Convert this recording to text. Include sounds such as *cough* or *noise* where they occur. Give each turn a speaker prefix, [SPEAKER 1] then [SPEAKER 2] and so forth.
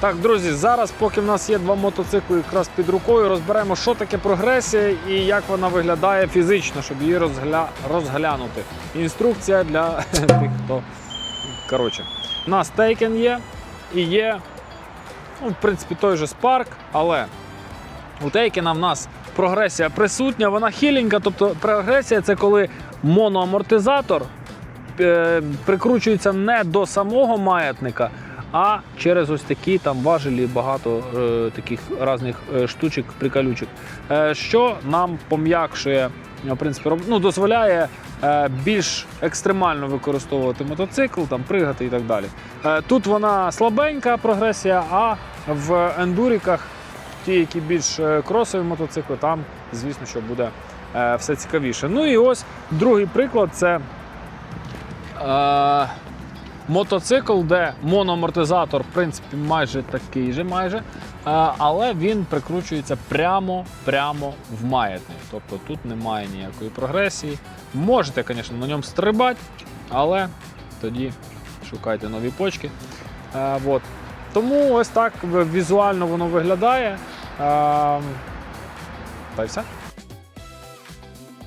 [SPEAKER 1] Так, друзі, зараз, поки в нас є два мотоцикли якраз під рукою, розберемо, що таке прогресія і як вона виглядає фізично, щоб її розгля... розглянути. Інструкція для *laughs* тих, хто. Коротше, у нас Taken є і є, ну, в принципі, той же Spark, але у Taken в нас прогресія присутня, вона хіленька, тобто прогресія це коли моноамортизатор е, прикручується не до самого маятника, а через ось такі там важелі багато е, таких різних е, штучок, приколючок, е, що нам пом'якшує, в принципі, роб- ну, дозволяє е, більш екстремально використовувати мотоцикл, там, пригати і так далі. Е, тут вона слабенька прогресія, а в ендуріках, ті, які більш е, кросові мотоцикли, там, звісно, що буде е, все цікавіше. Ну і ось другий приклад це е, мотоцикл, де моноамортизатор, в принципі, майже такий же, майже, е, але він прикручується прямо, прямо в маятник. Тобто тут немає ніякої прогресії. Можете, звісно, на ньому стрибати, але тоді шукайте нові почки. Е, от. Тому ось так візуально воно виглядає. Е, та й все.